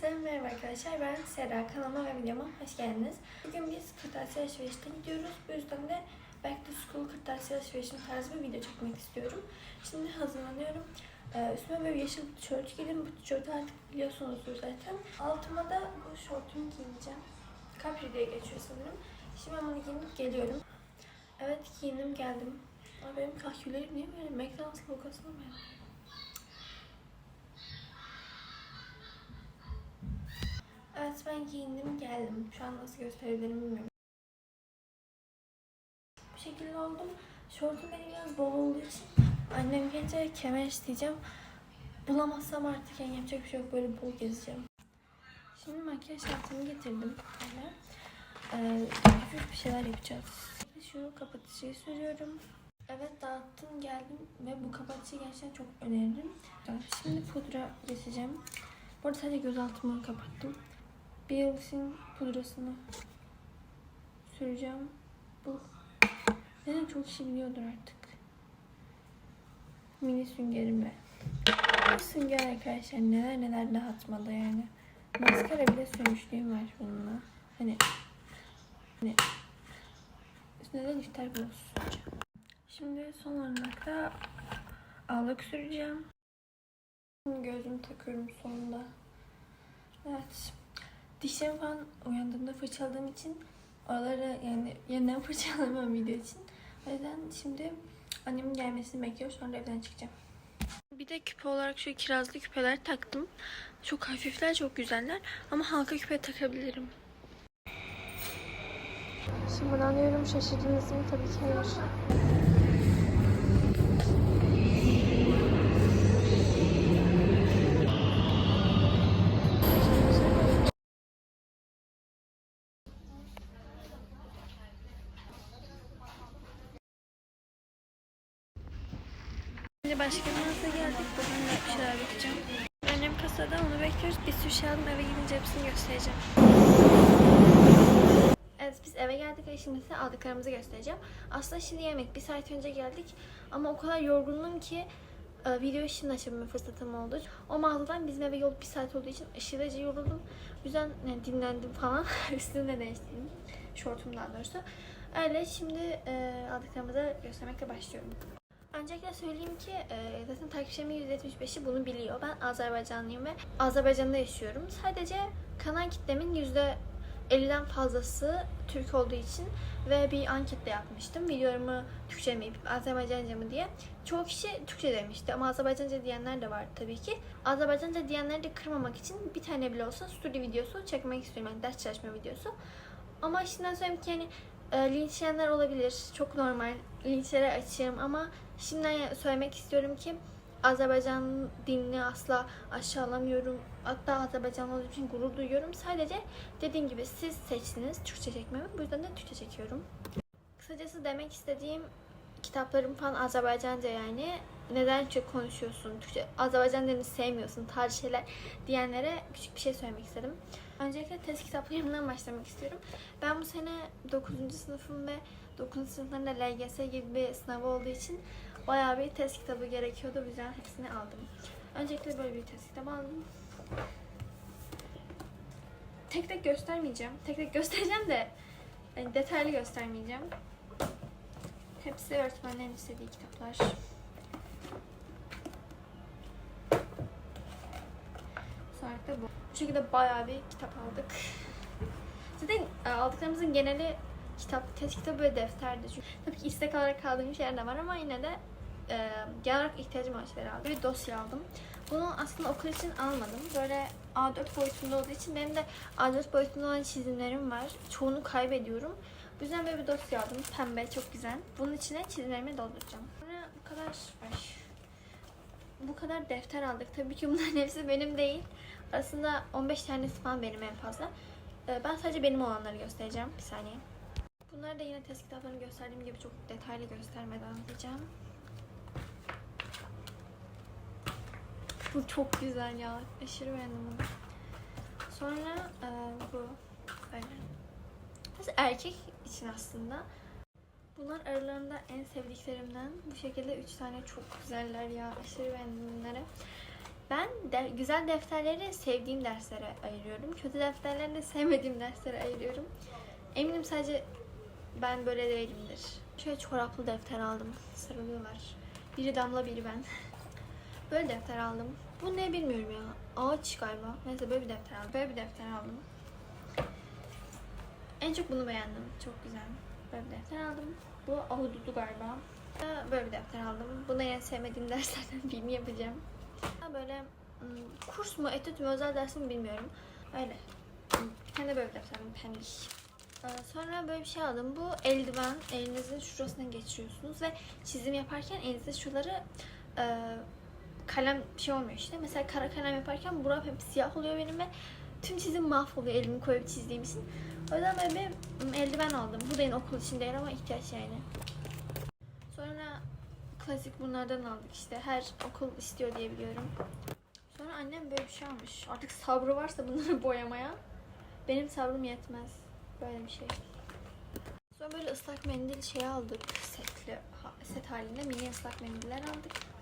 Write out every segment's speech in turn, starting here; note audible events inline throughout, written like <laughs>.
Herkese merhaba arkadaşlar. Ben Sera. Kanalıma ve videoma hoş geldiniz. Bugün biz kırtasiye alışverişine gidiyoruz. Bu yüzden de Back to School kırtasiye alışverişinin tarzı bir video çekmek istiyorum. Şimdi hazırlanıyorum. Ee, üstüme böyle yeşil bir tişört giydim. Bu tişörtü artık biliyorsunuzdur zaten. Altıma da bu şortumu giyeceğim. Capri diye geçiyor sanırım. Şimdi ben bunu giyinip geliyorum. Evet giyindim geldim. Ama benim kahküllerim niye böyle McDonald's logosuna mı ya? Evet ben giyindim geldim. Şu an nasıl gösterebilirim bilmiyorum. Bu şekilde oldum. Şortum benim biraz bol olduğu için annem gelince kemer isteyeceğim. Bulamazsam artık yani yapacak bir şey yok. Böyle bol gezeceğim. Şimdi makyaj şartımı getirdim. Böyle. Ee, bir şeyler yapacağız. Şu kapatıcıyı sürüyorum. Evet dağıttım geldim ve bu kapatıcıyı gerçekten çok öneririm. Şimdi pudra geçeceğim. Bu arada sadece göz altımı kapattım. Biolis'in pudrasını süreceğim. Bu neden çok kişi biliyordur artık. Mini süngerimle. Bu sünger arkadaşlar neler neler dağıtmadı yani. Maskara bile sürmüşlüğüm var bununla. Hani hani üstüne de lifter süreceğim. Şimdi son olarak da ağlık süreceğim. Gözümü takıyorum sonunda. Evet. Dişlerimi falan uyandığımda fırçaladığım için oraları yani yeniden <laughs> fırçalamam video için. O yüzden şimdi annemin gelmesini bekliyorum. Sonra evden çıkacağım. Bir de küpe olarak şu kirazlı küpeler taktım. Çok hafifler, çok güzeller. Ama halka küpe takabilirim. Şimdi bunu alıyorum. Şaşırdınız mı? Tabii ki hayır. Şimdi başka bir mağaza geldik. Bugün de bir şeyler bakacağım. Annem kasada onu bekliyoruz. Bir sürü şey aldım eve gidince hepsini göstereceğim. Evet biz eve geldik ve şimdi size aldıklarımızı göstereceğim. Aslında şimdi yemek bir saat önce geldik. Ama o kadar yorgunum ki e, videoyu şimdi açabilme fırsatım oldu. O mağazadan bizim eve yol bir saat olduğu için aşırıca yoruldum. O yüzden yani dinlendim falan. <laughs> Üstümü de değiştirdim. Şortum daha doğrusu. Öyle şimdi e, aldıklarımızı göstermekle başlıyorum. Öncelikle söyleyeyim ki e, zaten takipçilerimin %75'i bunu biliyor. Ben Azerbaycanlıyım ve Azerbaycan'da yaşıyorum. Sadece kanal kitlemin %50'den fazlası Türk olduğu için ve bir anket de yapmıştım. Videolarımı Türkçe mi, Azerbaycanca mı diye. Çoğu kişi Türkçe demişti ama Azerbaycanca diyenler de var tabii ki. Azerbaycanca diyenleri de kırmamak için bir tane bile olsa story videosu çekmek istiyorum. Yani ders çalışma videosu. Ama şimdiden söyleyeyim ki yani e, linçleyenler olabilir. Çok normal. Linçlere açığım ama şimdiden söylemek istiyorum ki Azerbaycan dinini asla aşağılamıyorum. Hatta Azerbaycanlı olduğum için gurur duyuyorum. Sadece dediğim gibi siz seçtiniz Türkçe çekmemi. Bu yüzden de Türkçe çekiyorum. Kısacası demek istediğim kitaplarım falan Azerbaycanca yani. Neden Türkçe konuşuyorsun? Türkçe, Azerbaycan dilini sevmiyorsun tarzı şeyler diyenlere küçük bir şey söylemek istedim. Öncelikle test kitaplarımdan başlamak istiyorum. Ben bu sene 9. sınıfım ve 9. sınıflarında LGS gibi bir sınav olduğu için bayağı bir test kitabı gerekiyordu. Bu yüzden hepsini aldım. Öncelikle böyle bir test kitabı aldım. Tek tek göstermeyeceğim. Tek tek göstereceğim de yani detaylı göstermeyeceğim. Hepsi öğretmenlerin istediği kitaplar. Sonra da bu. Bu şekilde bayağı bir kitap aldık. Zaten e, aldıklarımızın geneli kitap, test kitabı ve defterdi. Çünkü tabii ki istek olarak aldığım şeyler de var ama yine de e, genel olarak ihtiyacım olan şeyleri aldım. Bir dosya aldım. Bunu aslında okul için almadım. Böyle A4 boyutunda olduğu için benim de A4 boyutunda olan çizimlerim var. Çoğunu kaybediyorum. Bu yüzden böyle bir dosya aldım. Pembe, çok güzel. Bunun içine çizimlerimi dolduracağım. Sonra bu kadar ay, bu kadar defter aldık. Tabii ki bunların hepsi benim değil. Aslında 15 tanesi falan benim en fazla. Ee, Ben sadece benim olanları göstereceğim. Bir saniye. Bunları da yine test kitaplarını gösterdiğim gibi çok detaylı göstermeden diyeceğim. Bu çok güzel ya. Aşırı beğendim bunu. Sonra e, bu böyle. Mesela erkek için aslında. Bunlar aralarında en sevdiklerimden. Bu şekilde üç tane çok güzeller ya. Aşırı beğendim bunları. Ben de güzel defterleri sevdiğim derslere ayırıyorum. Kötü defterleri de sevmediğim derslere ayırıyorum. Eminim sadece ben böyle değilimdir. Şöyle çoraplı defter aldım. Sarılıyorlar. Biri damla biri ben. <laughs> Böyle defter aldım. Bu ne bilmiyorum ya. Ağaç galiba. Neyse böyle bir defter aldım. Böyle bir defter aldım. En çok bunu beğendim. Çok güzel. Böyle bir defter aldım. Bu ahududu galiba. Ee, Böyle bir defter aldım. Bunu en sevmediğim <laughs> derslerden birini yapacağım. Böyle hmm, kurs mu, etüt mü, özel ders mi bilmiyorum. Öyle. Tane de böyle bir defter aldım. Pembiş. Ee, Sonra böyle bir şey aldım. Bu eldiven. Elinizin şurasına geçiriyorsunuz ve çizim yaparken elinizde şuraları e, kalem şey olmuyor işte. Mesela kara kalem yaparken buram hep siyah oluyor benim ve tüm çizim mahvoluyor elimi koyup çizdiğim için. O yüzden böyle bir eldiven aldım. Bu da yine okul için değil ama ihtiyaç yani. Sonra klasik bunlardan aldık işte. Her okul istiyor diye biliyorum. Sonra annem böyle bir şey almış. Artık sabrı varsa bunları <laughs> boyamaya. Benim sabrım yetmez. Böyle bir şey. Sonra böyle ıslak mendil şey aldık. Setli, set halinde mini ıslak mendiller aldık.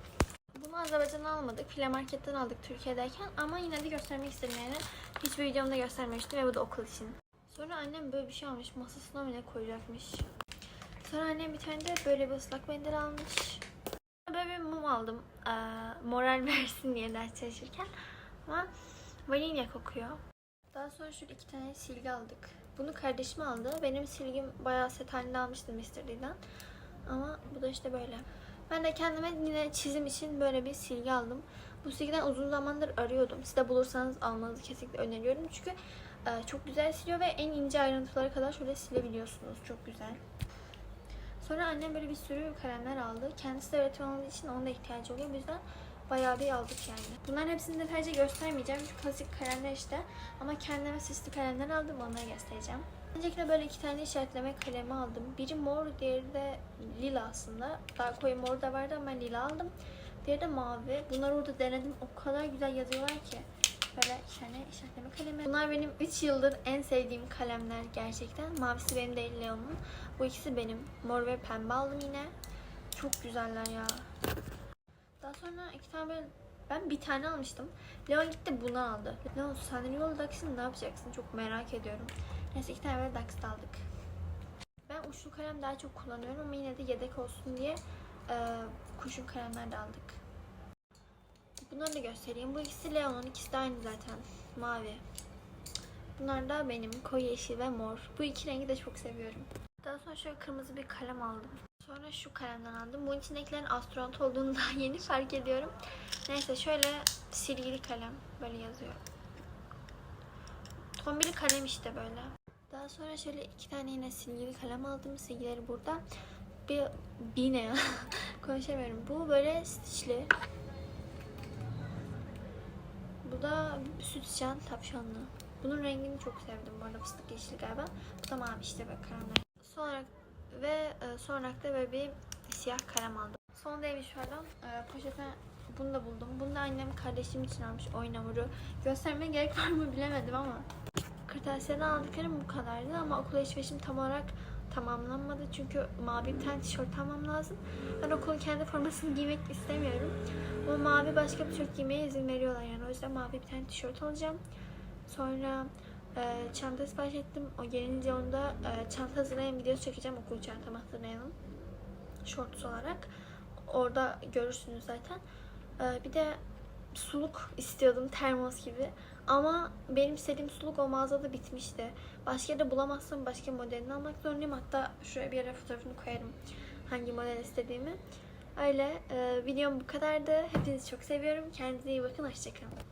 Bunu Azerbaycan'dan almadık. File marketten aldık Türkiye'deyken ama yine de göstermek istedim. Hiçbir videomda göstermemiştim ve bu da okul için. Sonra annem böyle bir şey almış. Masasına ne koyacakmış. Sonra annem bir tane de böyle bir ıslak mendil almış. Böyle bir mum aldım. Ee, moral <laughs> versin diye ders çalışırken. Ama vanilya kokuyor. Daha sonra şöyle iki tane silgi aldık. Bunu kardeşim aldı. Benim silgim bayağı set halinde almıştım Mr. D'den. Ama bu da işte böyle. Ben de kendime yine çizim için böyle bir silgi aldım. Bu silgiden uzun zamandır arıyordum. Siz de bulursanız almanızı kesinlikle öneriyorum. Çünkü e, çok güzel siliyor ve en ince ayrıntılara kadar şöyle silebiliyorsunuz. Çok güzel. Sonra annem böyle bir sürü kalemler aldı. Kendisi de öğretmen için onun da ihtiyacı oluyor. Bu yüzden bayağı bir aldık yani. Bunların hepsini detaylıca göstermeyeceğim. Çünkü klasik kalemler işte. Ama kendime süslü kalemler aldım. Onları göstereceğim. Öncelikle böyle iki tane işaretleme kalemi aldım. Biri mor, diğeri de lila aslında. Daha koyu mor da vardı ama ben lila aldım. Diğeri de mavi. Bunları orada denedim. O kadar güzel yazıyorlar ki. Böyle iki tane işaretleme kalemi. Bunlar benim 3 yıldır en sevdiğim kalemler gerçekten. Mavisi benim değil Leon'un. Bu ikisi benim. Mor ve pembe aldım yine. Çok güzeller ya. Daha sonra iki tane böyle ben bir tane almıştım. Leon gitti bunu aldı. Leon sen yol Dax'ın ne yapacaksın? Çok merak ediyorum. Neyse iki tane böyle da aldık. Ben uçlu kalem daha çok kullanıyorum ama yine de yedek olsun diye e, kurşun kalemler de aldık. Bunları da göstereyim. Bu ikisi Leon'un ikisi de aynı zaten. Mavi. Bunlar da benim koyu yeşil ve mor. Bu iki rengi de çok seviyorum. Daha sonra şöyle kırmızı bir kalem aldım. Sonra şu kalemden aldım. Bunun içindekilerin astronot olduğunu <laughs> daha yeni fark ediyorum. Neyse şöyle silgili kalem. Böyle yazıyor. Tombili kalem işte böyle. Daha sonra şöyle iki tane yine silgili kalem aldım. Silgileri burada. Bir, bir ne ya? <laughs> Konuşamıyorum. Bu böyle stitchli. Bu da sütçen tavşanlı. Bunun rengini çok sevdim bu arada fıstık yeşili galiba. Bu da mavi işte böyle kalemler. Sonra ve e, son olarak da böyle bir siyah kalem aldım. Son değmiş şuradan. E, poşete bunu da buldum. Bunu da annem kardeşim için almış oyun hamuru. Göstermeye gerek var mı bilemedim ama. Kırtasiyeden aldıklarım bu kadardı ama okul alışverişim tam olarak tamamlanmadı. Çünkü mavi bir tane tişört almam lazım. Ben okulun kendi formasını giymek istemiyorum. Ama mavi başka bir tişört giymeye izin veriyorlar yani. O yüzden mavi bir tane tişört alacağım. Sonra e, çanta sipariş ettim. O gelince onda e, çanta hazırlayan videosu çekeceğim okul çantamı hazırlayanın. Shorts olarak. Orada görürsünüz zaten. E, bir de suluk istiyordum termos gibi. Ama benim istediğim suluk o mağazada bitmişti. Başka yerde bulamazsam başka modelini almak zorundayım. Hatta şuraya bir yere fotoğrafını koyarım. Hangi model istediğimi. Öyle. E, videom bu kadardı. Hepinizi çok seviyorum. Kendinize iyi bakın. Hoşçakalın.